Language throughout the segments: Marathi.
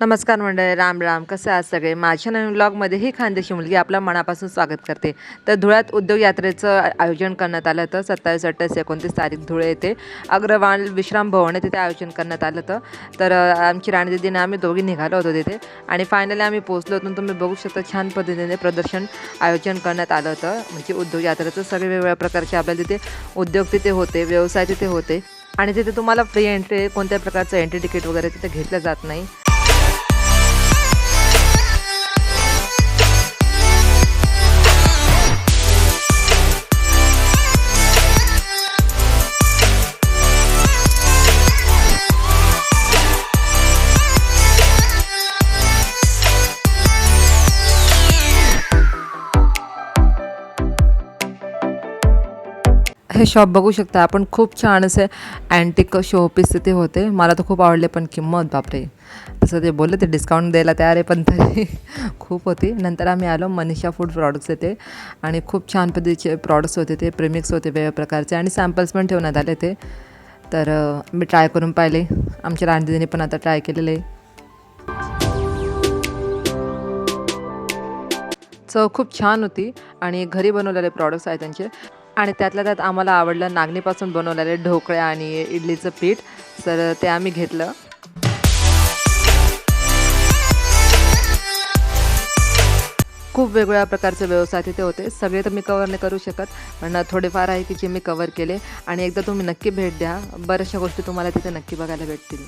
नमस्कार मंडळी राम राम. कसं आज सगळे? माझ्या नवीन ब्लॉगमध्ये ही खानदेशी मुलगी आपल्या मनापासून स्वागत करते. तर धुळ्यात उद्योग यात्रेचं आयोजन करण्यात आलं होतं. सत्तावीस अठ्ठावीस एकोणतीस तारीख धुळे येथे अग्रवाल विश्राम भवन आहे तिथे आयोजन करण्यात आलं होतं. तर आमची राणी दिदीने आम्ही दोघी निघालो होतो तिथे. आणि फायनली आम्ही पोहोचलो होतो तुम्ही बघू शकता छान पद्धतीने प्रदर्शन आयोजन करण्यात आलं होतं. म्हणजे उद्योग यात्रेचं सगळे वेगवेगळ्या प्रकारचे आपल्याला तिथे उद्योग तिथे होते व्यवसाय तिथे होते. आणि तिथे तुम्हाला फ्री एंट्री कोणत्या प्रकारचं एंट्री तिकीट वगैरे तिथे घेतलं जात नाही. हे शॉप बघू शकता. आपण खूप छान असे अँटिक शोपीस तिथे होते. मला तर खूप आवडले पण किंमत बापरे. तसं ते बोलले ते डिस्काउंट द्यायला तयार आहे पण तरी खूप होती. नंतर आम्ही आलो मनीषा फूड प्रॉडक्ट्स येते आणि खूप छान पद्धतीचे प्रॉडक्ट्स होते ते प्रेमिक्स होते वेगवेगळ्या प्रकारचे. आणि सॅम्पल्स पण ठेवण्यात आले ते. तर मी ट्राय करून पाहिले. आमच्या राणदीदीने पण आता ट्राय केलेले. चव खूप छान होती. आणि घरी बनवलेले प्रॉडक्ट्स आहेत त्यांचे. आणि त्यातल्या त्यात आम्हाला आवडलं नागणीपासून बनवलेले ढोकळ्या आणि इडलीचं पीठ. तर ते आम्ही घेतलं. खूप वेगवेगळ्या प्रकारचे व्यवसाय तिथे होते. सगळे तर मी कवर नाही करू शकत पण थोडेफार आहे की जे मी कवर केले. आणि एकदा तुम्ही नक्की भेट द्या. बऱ्याचशा गोष्टी तुम्हाला तिथे नक्की बघायला भेटतील.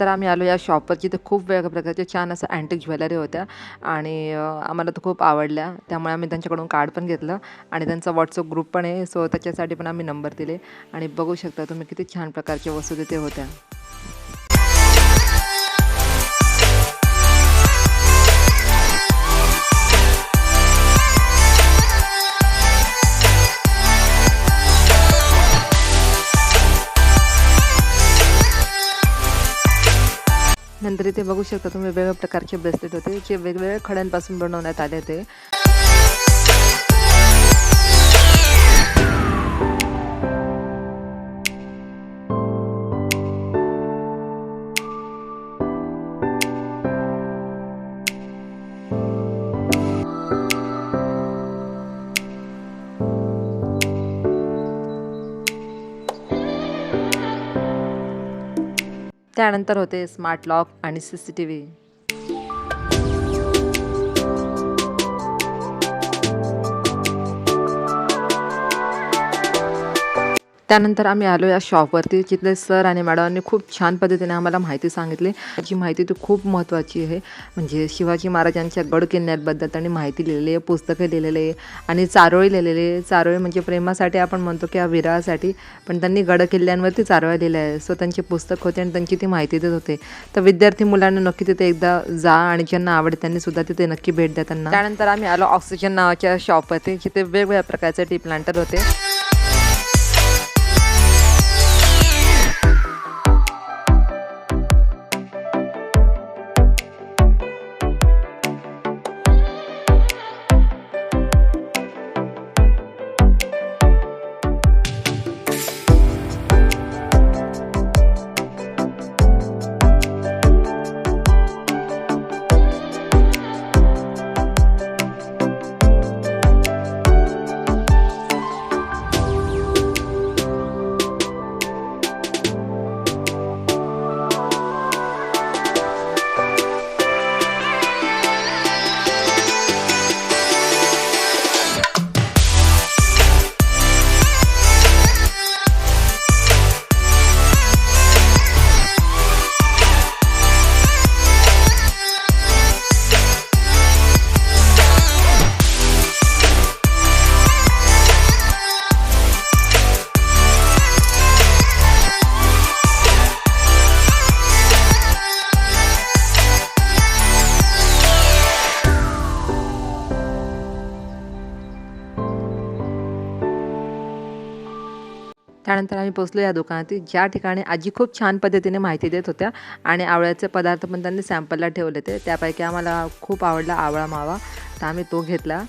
त्यानंतर आम्ही आलो या शॉपवर जिथे खूप वेगळ्या प्रकारचे छान असं अँटिक ज्वेलरी होत्या. आणि आम्हाला तर खूप आवडल्या. त्यामुळे आम्ही त्यांच्याकडून कार्ड पण घेतलं आणि त्यांचा व्हॉट्सअप ग्रुप पण आहे. सो त्याच्यासाठी पण आम्ही नंबर दिले. आणि बघू शकता तुम्ही किती छान प्रकारच्या वस्तू तिथे होत्या. तर इथे बघू शकता तुम्ही वेगवेगळ्या प्रकारचे ब्रेसलेट होते जे वेगवेगळ्या खड्यांपासून बनवण्यात आले होते. त्यानंतर होते स्मार्ट लॉक आणि सी सी टी व्ही त्यानंतर आम्ही आलो या शॉपवरती तिथले सर आणि मॅडमांनी खूप छान पद्धतीने आम्हाला माहिती सांगितली. जी माहिती ती खूप महत्त्वाची आहे. म्हणजे शिवाजी महाराजांच्या गड किल्ल्याबद्दल त्यांनी माहिती लिहिलेली आहे पुस्तकं लिहिलेली आहे आणि चारोळी लिहिलेली आहे. चारोळी म्हणजे प्रेमासाठी आपण म्हणतो की विरासाठी पण त्यांनी गड किल्ल्यांवरती चारोळ्या लिहिल्या आहे सो त्यांचे पुस्तक होते आणि त्यांची ती माहिती देत होते. तर विद्यार्थी मुलांना नक्की तिथे एकदा जा आणि ज्यांना आवडते त्यांनी सुद्धा तिथे नक्की भेट द्या त्यांना. त्यानंतर आम्ही आलो ऑक्सिजन नावाच्या शॉपवरती जिथे वेगवेगळ्या प्रकारचे टी प्लांटर होते. त्यानंतर आम्ही पोचलो या दुकानात ज्या ठिकाणी आजी खूप छान पद्धतीने माहिती देत होत्या आणि आवळ्याचे पदार्थ पण त्यांनी सॅम्पलला ठेवले ते त्यापैकी आम्हाला खूप आवडला आवळा मावा. तर आम्ही तो घेतला.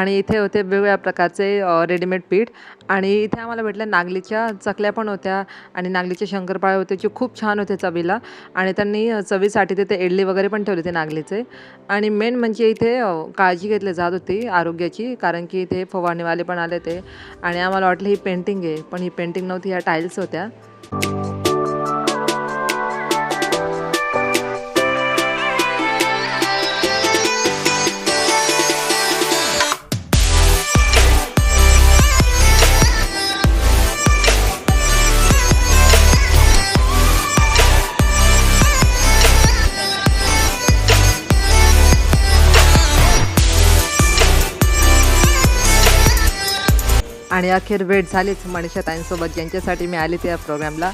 आणि इथे होते वेगवेगळ्या प्रकारचे रेडीमेड पीठ. आणि इथे आम्हाला भेटल्या नागलीच्या चकल्या पण होत्या आणि नागलीचे शंकरपाळे होते जे खूप छान होते चवीला. आणि त्यांनी चवीसाठी तिथे इडली वगैरे पण ठेवले होते नागलीचे. आणि मेन म्हणजे इथे काळजी घेतली जात होती आरोग्याची कारण की इथे फवारणीवाले पण आले ते. आणि आम्हाला वाटलं ही पेंटिंग आहे पण ही पेंटिंग नव्हती ह्या टाईल्स होत्या. आणि अखेर भेट झालीच मनीषा ताईंसोबत. ज्यांच्यासाठी मी आले त्या प्रोग्रामला.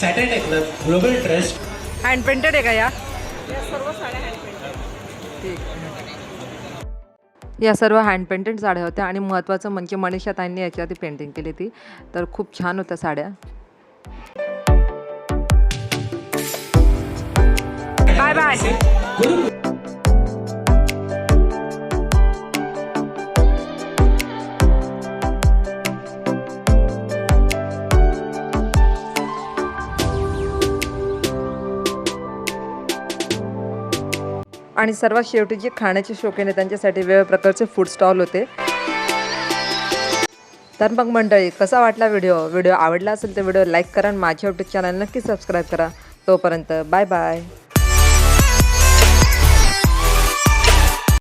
Saturday club global trust. Hand painted आहे का या? या सर्व हँड पेंटेड साड्या होत्या आणि महत्त्वाचं म्हणजे मनीषा ताईंनी याच्यावरती पेंटिंग केली ती. तर खूप छान होत्या साड्या. बाय बाय आणि सर्वात शेवटी जे खाण्याचे शौकीन आहे त्यांच्यासाठी वेगवेगळ्या प्रकारचे फूड स्टॉल होते. तर मग मंडळी कसा वाटला व्हिडिओ व्हिडिओ आवडला असेल तर व्हिडिओ लाईक करा आणि माझ्या यूट्यूब चॅनल नक्की सबस्क्राईब करा. तोपर्यंत बाय बाय